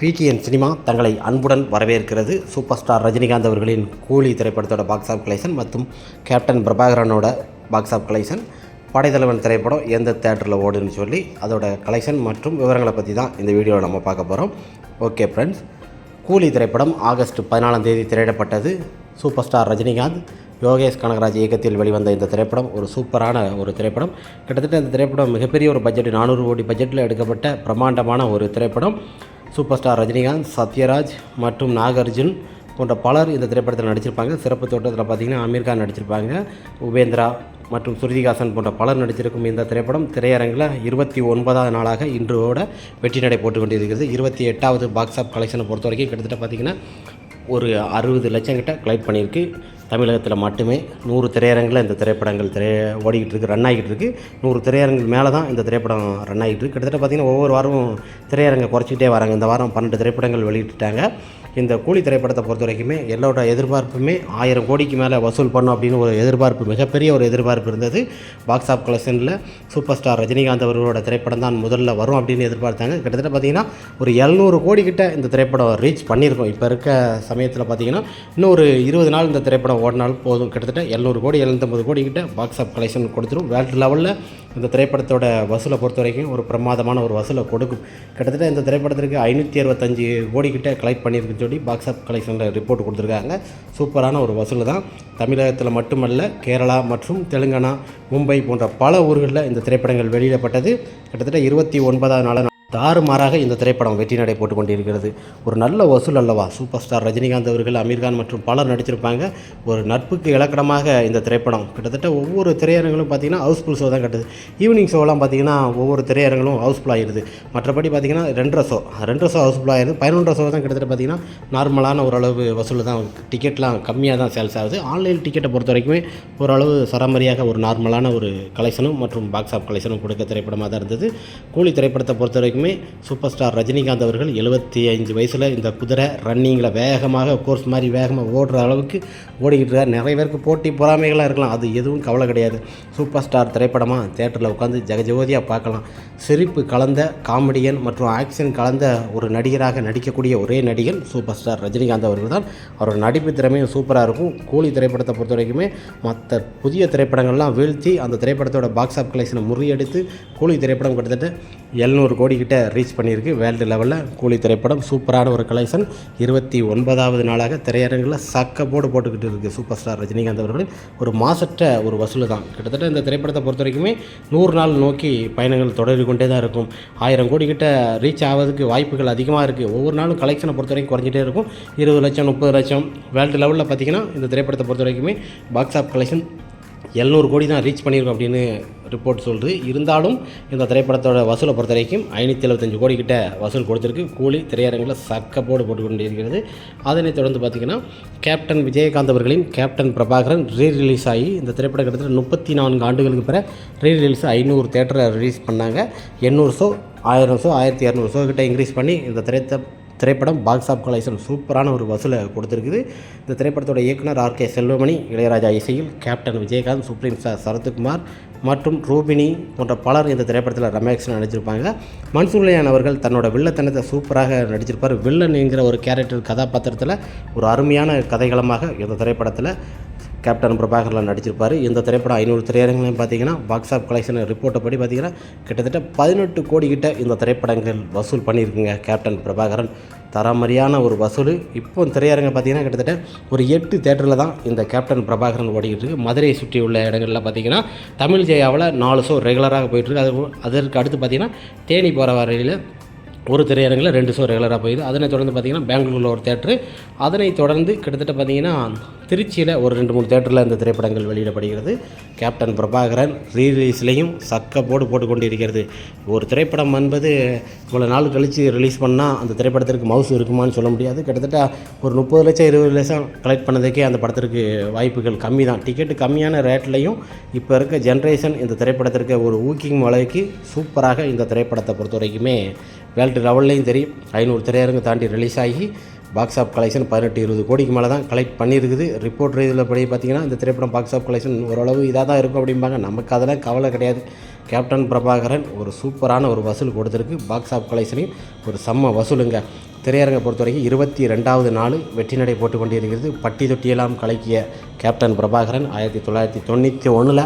PTN cinema தங்களை அன்புடன் வரவேற்கிறது. சூப்பர் ஸ்டார் ரஜினிகாந்த் அவர்களின் கூலி திரைப்படத்தோட பாக்ஸ் ஆஃப் கலெக்ஷன் மற்றும் கேப்டன் பிரபாகரனோட பாக்ஸ் ஆஃப் கலெக்ஷன் படைத்தலைவன் திரைப்படம் எந்த தேட்டரில் ஓடுன்னு சொல்லி அதோட கலெக்ஷன் மற்றும் விவரங்களை பற்றி தான் இந்த வீடியோவில் நம்ம பார்க்க போகிறோம் ஓகே ஃப்ரெண்ட்ஸ் கூலி திரைப்படம் ஆகஸ்ட் பதினாலாம் தேதி திரையிடப்பட்டது. சூப்பர் ஸ்டார் ரஜினிகாந்த் யோகேஷ் கனகராஜ் இயக்கத்தில் வெளிவந்த இந்த திரைப்படம் ஒரு சூப்பரான ஒரு திரைப்படம். கிட்டத்தட்ட இந்த திரைப்படம் மிகப்பெரிய ஒரு பட்ஜெட் நானூறு கோடி பட்ஜெட்டில் எடுக்கப்பட்ட பிரம்மாண்டமான ஒரு திரைப்படம். சூப்பர் ஸ்டார் ரஜினிகாந்த் சத்யராஜ் மற்றும் நாகார்ஜுன் போன்ற பலர் இந்த திரைப்படத்தில் நடிச்சிருப்பாங்க. சிறப்பு தோட்டத்தில் பார்த்தீங்கன்னா அமீர் கான் நடிச்சிருப்பாங்க. உபேந்திரா மற்றும் ஸ்ருதிகாசன் போன்ற பலர் நடிச்சிருக்கும் இந்த திரைப்படம் திரையரங்கில் இருபத்தி ஒன்பதாவது நாளாக இன்றோட வெற்றி நடை போட்டு கொண்டிருக்கிறது. இருபத்தி எட்டாவது பாக்ஸ் ஆஃப் கலெக்ஷனை பொறுத்த வரைக்கும் கிட்டத்தட்ட பார்த்திங்கன்னா ஒரு அறுபது லட்சம் கிட்ட கலெக்ட் பண்ணியிருக்கு. தமிழகத்தில் மட்டுமே நூறு திரையரங்கில் இந்த திரைப்படங்கள் திரை ஓடிக்கிட்டு இருக்கு ரன் ஆகிட்டு இருக்கு. நூறு திரையரங்குக்கு மேலே தான் இந்த திரைப்படம் ரன் ஆகிட்டு இருக்குது கிட்டத்தட்ட பார்த்திங்கன்னா ஒவ்வொரு வாரமும் திரையரங்கை குறைச்சிக்கிட்டே வராங்க. இந்த வாரம் பன்னெண்டு திரைப்படங்கள் வெளியிட்டுட்டாங்க. இந்த கூலி திரைப்படத்தை பொறுத்த வரைக்குமே எல்லோட எதிர்பார்ப்புமே ஆயிரம் கோடிக்கு மேலே வசூல் பண்ணும் அப்படின்னு ஒரு எதிர்பார்ப்பு மிகப்பெரிய ஒரு எதிர்பார்ப்பு இருந்தது. பாக்ஸ் ஆஃப் கலெக்ஷனில் சூப்பர் ஸ்டார் ரஜினிகாந்த் அவர்களோட திரைப்படம் தான் முதல்ல வரும் அப்படின்னு எதிர்பார்த்தாங்க. கிட்டத்தட்ட பார்த்திங்கன்னா ஒரு எழுநூறு கோடி கிட்ட இந்த திரைப்படம் ரீச் பண்ணியிருக்கோம். இப்போ இருக்க சமயத்தில் பார்த்திங்கன்னா இன்னும் ஒரு இருபது நாள் இந்த திரைப்படம் ஓடினாலும் போதும். கிட்டத்தட்ட எழுநூறு கோடி எழுநூத்தம்பது கோடி கிட்ட பாக்ஸ் ஆஃப் கலெக்ஷன் கொடுத்துரும். வேர்ல்டு லெவலில் இந்த திரைப்படத்தோட வசூலை பொறுத்த வரைக்கும் ஒரு பிரமாதமான ஒரு வசூலை கொடுக்கும். கிட்டத்தட்ட இந்த திரைப்படத்திற்கு ஐநூற்றி அறுபத்தஞ்சு கோடிக்கிட்ட கலெக்ட் பண்ணியிருக்குன்னு சொல்லி பாக்ஸ் ஆஃப் கலெக்ஷனில் ரிப்போர்ட் கொடுத்துருக்காங்க. சூப்பரான ஒரு வசூல் தான். தமிழகத்தில் மட்டுமல்ல கேரளா மற்றும் தெலுங்கானா மும்பை போன்ற பல ஊர்களில் இந்த திரைப்படங்கள் வெளியிடப்பட்டது. கிட்டத்தட்ட இருபத்தி ஒன்பதாம் நாள் தாறுமாறாக இந்த திரைப்படம் வெற்றி நடை போட்டு கொண்டிருக்கிறது. ஒரு நல்ல வசூல் அல்லவா? சூப்பர் ஸ்டார் ரஜினிகாந்த் அவர்கள் அமீர்கான் மற்றும் பலர் நடிச்சிருப்பாங்க. ஒரு நட்புக்கு இலக்கணமாக இந்த திரைப்படம் கிட்டத்தட்ட ஒவ்வொரு திரையரங்களும் பார்த்தீங்கன்னா ஹவுஸ்ஃபுல் ஷோ தான் கட்டுது. ஈவினிங் ஷோலாம் பார்த்தீங்கன்னா ஒவ்வொரு திரையரங்களும் ஹவுஸ்ஃபுல் ஆகிடுது மற்றபடி பார்த்தீங்கன்னா ரெண்டரை ஷோ ரெண்டரை ஷோ ஹவுஸ்ஃபுல் ஆகிடுது பதினொன்றரை ஷோ தான் கிட்டத்தட்ட பார்த்தீங்கன்னா நார்மலான ஓரளவு வசூல் தான். டிக்கெட்லாம் கம்மியாக தான் சேல்ஸ் ஆகுது. ஆன்லைன் டிக்கெட்டை பொறுத்த வரைக்குமே ஓரளவு சராமரியாக ஒரு நார்மலான ஒரு கலெக்ஷனும் மற்றும் பாக்ஸ் ஆஃப் கலெக்ஷனும் கொடுக்க திரைப்படமாக தான் இருந்தது. கூலி திரைப்படத்தை பொறுத்த வரைக்கும் சூப்பர் ஸ்டார் ரஜினிகாந்த் அவர்கள் எழுபத்தி அஞ்சு வயசில் இந்த குதிரை ரன்னிங்கில் வேகமாக கோர்ஸ் மாதிரி வேகமாக ஓடுற அளவுக்கு ஓடிக்கிட்டு இருக்கார். நிறைய பேருக்கு போட்டி பொறாமைகளாக இருக்கலாம். அது எதுவும் கவலை கிடையாது. சூப்பர் ஸ்டார் திரைப்படமாக தேட்டரில் உட்காந்து ஜெகஜோதியாக பார்க்கலாம். சிரிப்பு கலந்த காமெடியன் மற்றும் ஆக்ஷன் கலந்த ஒரு நடிகராக நடிக்கக்கூடிய ஒரே நடிகன் சூப்பர் ஸ்டார் ரஜினிகாந்த் அவர்கள் தான். அவரோட நடிப்பு திறமையும் சூப்பராக இருக்கும். கூலி திரைப்படத்தை பொறுத்த வரைக்குமே மற்ற புதிய திரைப்படங்கள்லாம் வீழ்த்தி அந்த திரைப்படத்தோட பாக்ஸ் ஆஃப் கலெக்ஷனை முறியடித்து கூலி திரைப்படம் கிட்டத்தட்ட எழுநூறு கோடி கிட்ட ரீச் பண்ணியிருக்கு. வேர்ல்டு லெவலில் கூலி திரைப்படம் சூப்பரான ஒரு கலெக்ஷன் இருபத்தி ஒன்பதாவது நாளாக திரையரங்கில் சக்க போடு போட்டுக்கிட்டு இருக்குது சூப்பர் ஸ்டார் ரஜினிகாந்த் அவர்களின் ஒரு மாசற்ற ஒரு வசூல் தான். கிட்டத்தட்ட இந்த திரைப்படத்தை பொறுத்த வரைக்குமே நூறு நாள் நோக்கி பயணங்கள் தொடர்ந்து கொண்டே தான் இருக்கும். ஆயிரம் கோடி கிட்ட ரீச் ஆவதுக்கு வாய்ப்புகள் அதிகமாக இருக்குது ஒவ்வொரு நாளும் கலெக்ஷனை பொறுத்த வரைக்கும் குறைஞ்சிட்டே இருக்கும். இருபது லட்சம் முப்பது லட்சம். வேர்ல்டு லெவலில் பார்த்தீங்கன்னா இந்த திரைப்படத்தை பொறுத்த வரைக்குமே பாக்ஸ் ஆஃப் கலெக்ஷன் எழுநூறு கோடி தான் ரீச் பண்ணியிருக்கோம் அப்படின்னு ரிப்போர்ட் சொல்லுது. இருந்தாலும் இந்த திரைப்படத்தோட வசூலை பொறுத்த வரைக்கும் ஐநூற்றி எழுபத்தஞ்சு கோடி கிட்ட வசூல் கொடுத்துருக்கு. கூலி திரையரங்கில் சக்கப்போடு போடு போட்டு கொண்டிருக்கிறது. அதனைத் தொடர்ந்து பார்த்திங்கன்னா கேப்டன் விஜயகாந்த் அவர்களின் கேப்டன் பிரபாகரன் ரீ ரிலீஸ் ஆகி இந்த திரைப்படம் கிட்டத்தட்ட முப்பத்தி நான்கு ஆண்டுகளுக்கு பிற ரீ ரிலீஸ் ஐநூறு தேட்டரை ரிலீஸ் பண்ணாங்க. எண்ணூறு ஷோ ஆயிரம் ஷோ ஆயிரத்தி இரநூறு ஷோ கிட்ட இன்க்ரீஸ் பண்ணி இந்த திரைத்த திரைப்படம் பாக்ஸ் ஆஃப் கலெக்ஷன் சூப்பரான ஒரு வசூலை கொடுத்துருக்குது. இந்த திரைப்படத்தோட இயக்குனர் ஆர் கே செல்வமணி இளையராஜா இசையில் captain Vijayakanth supreme star Sarathkumar மற்றும் ரூபினி போன்ற பலர் இந்த திரைப்படத்தில் ரமேஷன் நடிச்சிருப்பாங்க. மன்சூர்லையான் அவர்கள் தன்னோட வில்லத்தனத்தை சூப்பராக நடிச்சிருப்பார். வில்லன் என்கிற ஒரு கேரக்டர் கதாபாத்திரத்தில் ஒரு அருமையான கதைகளமாக இந்த திரைப்படத்தில் கேப்டன் பிரபாகரில் நடிச்சிருப்பார். இந்த திரைப்படம் ஐநூறு திரையரங்களையும் பார்த்தீங்கன்னா பாக்ஸ் ஆஃப் கலெக்ஷன் ரிப்போர்ட்டை படி பார்த்தீங்கன்னா கிட்டத்தட்ட பதினெட்டு கோடி கிட்ட இந்த திரைப்படங்கள் வசூல் பண்ணியிருக்குங்க கேப்டன் பிரபாகரன். தரமறியான ஒரு வசூல். இப்போ திரையரங்க பார்த்திங்கன்னா கிட்டத்தட்ட ஒரு எட்டு தேட்டரில் தான் இந்த கேப்டன் பிரபாகரன் ஓடிக்கிட்டு இருக்குது மதுரையை சுற்றி உள்ள இடங்களில் பார்த்தீங்கன்னா தமிழ் ஜெயாவில் நாலு ஷோ ரெகுலராக போயிட்டுருக்கு அது அதற்கு அடுத்து பார்த்தீங்கன்னா தேனி போகிற வரையில் ஒரு திரையரங்கில் ரெண்டு ஷோ ரெகுலராக போயிடுது அதனை தொடர்ந்து பார்த்திங்கன்னா பெங்களூரில் ஒரு தேட்ரு அதனை தொடர்ந்து கிட்டத்தட்ட பார்த்திங்கன்னா திருச்சியில் ஒரு ரெண்டு மூணு தேட்டரில் இந்த திரைப்படங்கள் வெளியிடப்படுகிறது. கேப்டன் பிரபாகரன் ரீரிலீஸ்லேயும் சக்க போடு போட்டு கொண்டிருக்கிறது. ஒரு திரைப்படம் என்பது இவ்வளோ நாள் கழித்து ரிலீஸ் பண்ணால் அந்த திரைப்படத்திற்கு மவுஸ் இருக்குமான்னு சொல்ல முடியாது. கிட்டத்தட்ட ஒரு முப்பது லட்சம் இருபது லட்சம் கலெக்ட் பண்ணதுக்கே அந்த படத்திற்கு வாய்ப்புகள் கம்மி தான் டிக்கெட்டு கம்மியான ரேட்லையும் இப்போ இருக்க ஜென்ரேஷன் இந்த திரைப்படத்திற்கு ஒரு ஊக்கிங் அளவுக்கு சூப்பராக இந்த திரைப்படத்தை பொறுத்த வரைக்குமே வேர்ல்டு லெவல்லையும் தெரியும். ஐநூறு திரையரங்கு தாண்டி ரிலீஸ் ஆகி பாக்ஸ் ஆஃப் கலெக்ஷன் பதினெட்டு இருபது கோடிக்கு மேலே தான் கலெக்ட் பண்ணியிருக்குது. ரிப்போர்ட் இதில் படி பார்த்தீங்கன்னா இந்த திரைப்படம் பாக்ஸ் ஆஃப் கலெக்ஷன் ஓரளவு இதாக தான் இருக்கும் அப்படிம்பாங்க. நமக்கு அதெல்லாம் கவலை கிடையாது. கேப்டன் பிரபாகரன் ஒரு சூப்பரான ஒரு வசூல் கொடுத்துருக்கு. பாக்ஸ் ஆஃப் கலெக்ஷனையும் ஒரு செம்ம வசூலுங்க. திரையரங்கை பொறுத்த வரைக்கும் இருபத்தி ரெண்டாவது நாள் வெற்றி நடை போட்டு கொண்டிருக்கிறது. பட்டி தொட்டியெல்லாம் கலக்கிய கேப்டன் பிரபாகரன் ஆயிரத்தி தொள்ளாயிரத்தி தொண்ணூற்றி ஒன்றில்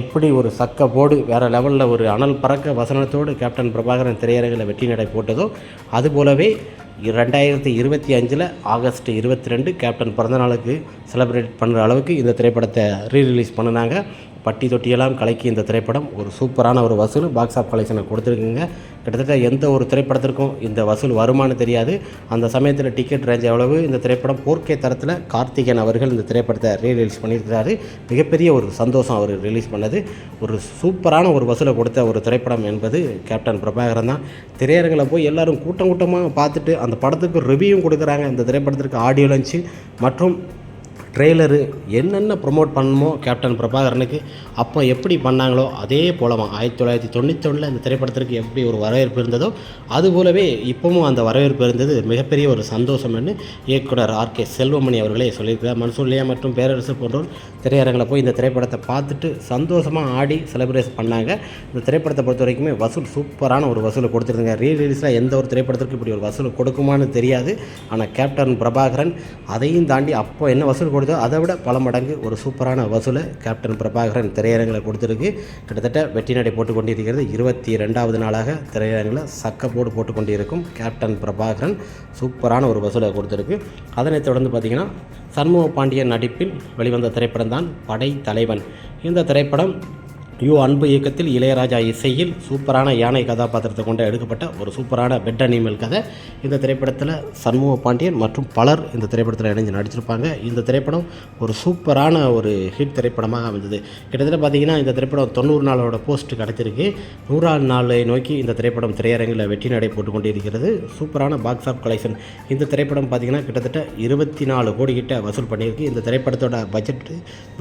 எப்படி ஒரு சக்க போடு வேறு லெவலில் ஒரு அனல் பறக்க வசனத்தோடு கேப்டன் பிரபாகரன் திரையரங்கில் வெற்றி நடை போட்டதோ அதுபோலவே ரெண்டாயிரத்தி இருபத்தி அஞ்சில் ஆகஸ்ட் இருபத்தி ரெண்டு கேப்டன் பிறந்தநாளுக்கு செலிப்ரேட் பண்ணுற அளவுக்கு இந்த திரைப்படத்தை ரீ ரிலீஸ் பண்ணினாங்க. பட்டி தொட்டியெல்லாம் கலக்கி இந்த திரைப்படம் ஒரு சூப்பரான ஒரு வசூல் பாக்ஸ் ஆஃப் கலெக்ஷனை கொடுத்துருக்குங்க. கிட்டத்தட்ட எந்த ஒரு திரைப்படத்திற்கும் இந்த வசூல் வருமானு தெரியாது. அந்த சமயத்தில் டிக்கெட் ரேஞ்ச் எவ்வளவு இந்த திரைப்படம் போர்க்கே தரத்தில் கார்த்திகேயன் அவர்கள் இந்த திரைப்படத்தை ரீ ரிலீஸ் பண்ணியிருக்கிறாரு. மிகப்பெரிய ஒரு சந்தோஷம் அவர் ரிலீஸ் பண்ணது. ஒரு சூப்பரான ஒரு வசூலை கொடுத்த ஒரு திரைப்படம் என்பது கேப்டன் பிரபாகரன் தான். திரையரங்கில் போய் எல்லோரும் கூட்டம் கூட்டமாக பார்த்துட்டு அந்த படத்துக்கு ரிவ்யூவும் கொடுக்குறாங்க. இந்த திரைப்படத்திற்கு ஆடியோ லஞ்சு மற்றும் ட்ரெய்லரு என்னென்ன ப்ரொமோட் பண்ணணுமோ கேப்டன் பிரபாகரனுக்கு அப்போ எப்படி பண்ணாங்களோ அதே போலமா ஆயிரத்தி தொள்ளாயிரத்தி தொண்ணூத்தொன்னில் இந்த திரைப்படத்திற்கு எப்படி ஒரு வரவேற்பு இருந்ததோ அதுபோலவே இப்போவும் அந்த வரவேற்பு இருந்தது மிகப்பெரிய ஒரு சந்தோஷம்னு இயக்குனர் ஆர் கே செல்வமணி அவர்களே சொல்லியிருக்கிறார். மன்சூர்லியா மற்றும் பேரரசு போன்றோர் திரையரங்கில் போய் இந்த திரைப்படத்தை பார்த்துட்டு சந்தோஷமாக ஆடி செலிப்ரேட் பண்ணாங்க. இந்த திரைப்படத்தை பொறுத்த வரைக்குமே வசூல் சூப்பரான ஒரு வசூலை கொடுத்துருந்தாங்க. ரீ ரிலீஸில் எந்த ஒரு திரைப்படத்திற்கு இப்படி ஒரு வசூல் கொடுக்குமான்னு தெரியாது. ஆனால் கேப்டன் பிரபாகரன் அதையும் தாண்டி அப்போ என்ன வசூல் கொடுத்தோ அதை விட பல மடங்கு ஒரு சூப்பரான வசூலை கேப்டன் பிரபாகரன் திரையரங்கில் கொடுத்துருக்கு. கிட்டத்தட்ட வெற்றி நடை போட்டு கொண்டிருக்கிறது. இருபத்தி ரெண்டாவது நாளாக திரையரங்கில் சக்கப்போடு போட்டு கொண்டிருக்கும் கேப்டன் பிரபாகரன் சூப்பரான ஒரு வசூலை கொடுத்துருக்கு. அதனைத் தொடர்ந்து பார்த்திங்கன்னா சண்முக பாண்டியன் நடிப்பில் வெளிவந்த திரைப்படம் தான் படை தலைவன். இந்த திரைப்படம் யு அன்பு இயக்கத்தில் இளையராஜா இசையில் சூப்பரான யானை கதாபாத்திரத்தை கொண்டு எடுக்கப்பட்ட ஒரு சூப்பரான பெட் அனிமல் கதை. இந்த திரைப்படத்தில் சண்முக பாண்டியன் மற்றும் பலர் இந்த திரைப்படத்தில் இணைஞ்சு நடிச்சிருப்பாங்க. இந்த திரைப்படம் ஒரு சூப்பரான ஒரு ஹிட் திரைப்படமாக அமைந்தது. கிட்டத்தட்ட பார்த்தீங்கன்னா இந்த திரைப்படம் தொண்ணூறு நாளோட போஸ்ட் கிடச்சிருக்கு நூறாவது நாளை நோக்கி இந்த திரைப்படம் திரையரங்கில் வெற்றி நடை போட்டு கொண்டிருக்கிறது சூப்பரான பாக்ஸ் ஆஃப் கலெக்ஷன் இந்த திரைப்படம் பார்த்தீங்கன்னா கிட்டத்தட்ட இருபத்தி நாலு கோடி கிட்ட வசூல் பண்ணியிருக்கு. இந்த திரைப்படத்தோட பட்ஜெட்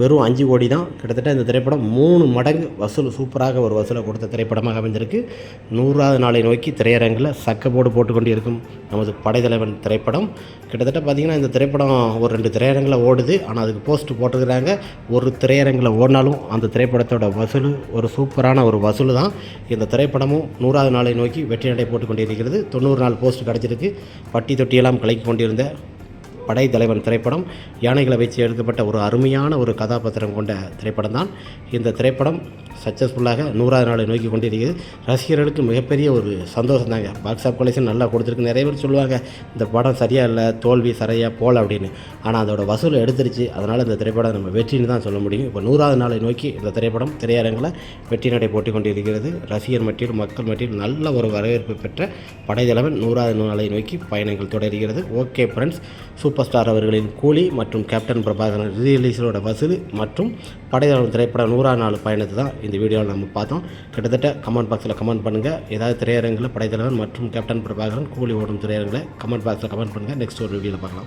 வெறும் அஞ்சு கோடி தான். கிட்டத்தட்ட இந்த திரைப்படம் மூணு மடங்கு வசூல் சூப்பராக ஒரு வசூலை கொடுத்த திரைப்படமாக அமைந்திருக்கு. நூறாவது நாளை நோக்கி திரையரங்கில் சக்கப்போடு போட்டுக்கொண்டு இருக்கும். நமது படைத்தலைவன் திரைப்படம். கிட்டத்தட்ட பார்த்திங்கன்னா இந்த திரைப்படம் ஒரு ரெண்டு திரையரங்கில் ஓடுது. ஆனால் அதுக்கு போஸ்ட் போட்டிருக்கிறாங்க. ஒரு திரையரங்கில் ஓடினாலும் அந்த திரைப்படத்தோட வசூல் ஒரு சூப்பரான ஒரு வசூல் தான் இந்த திரைப்படமும் நூறாவது நாளை நோக்கி வெற்றி நடை போட்டு கொண்டிருக்கிறது. தொண்ணூறு நாள் போஸ்ட் கிடச்சிருக்கு. பட்டி தொட்டியெல்லாம் கலக்கி கொண்டிருந்த படைத்தலைவன் திரைப்படம். யானைகளை வச்சு எடுக்கப்பட்ட ஒரு அருமையான ஒரு கதாபாத்திரம் கொண்ட திரைப்படம் தான் இந்த திரைப்படம் சக்ஸஸ்ஃபுல்லாக நூறாவது நாளை நோக்கி கொண்டிருக்கிறது. ரசிகர்களுக்கு மிகப்பெரிய ஒரு சந்தோஷம் தாங்க பாக்ஸ் ஆஃப் கலெக்ஷன் நல்லா கொடுத்துருக்கு. நிறைய பேர் சொல்லுவாங்க இந்த படம் சரியாக இல்லை தோல்வி சரியாக போகல அப்படின்னு. ஆனால் அதோட வசூல் எடுத்துருச்சு. அதனால் இந்த திரைப்படம் நம்ம வெற்றின்னு தான் சொல்ல முடியும். இப்போ நூறாவது நாளை நோக்கி இந்த திரைப்படம் திரையரங்கில் வெற்றி நடை போட்டி கொண்டிருக்கிறது. ரசிகர் மட்டியில் மக்கள் மட்டியில் நல்ல ஒரு வரவேற்பு பெற்ற படைத்தலைவன் நூறாவது நாளை நோக்கி பயணங்கள் தொடர்கிறது. Okay friends super. Super star அவர்களின் கூலி மற்றும் கேப்டன் பிரபாகரன் ரிலீஸோட வசூல் மற்றும் படையாளர் திரைப்படம் நூறா நாள் பயணத்தை தான் இந்த வீடியோவில் நம்ம பார்த்தோம். கிட்டத்தட்ட கமெண்ட் பாக்ஸில் கமெண்ட் பண்ணுங்கள் ஏதாவது திரையரங்கில் படைத்தலைவன் மற்றும் கேப்டன் பிரபாகரன் கூலி ஓடும் திரையரங்கில் கமெண்ட் பாக்ஸில் கமெண்ட் பண்ணுங்கள் நெக்ஸ்ட் ஒரு வீடியோவில் பார்க்கலாம்.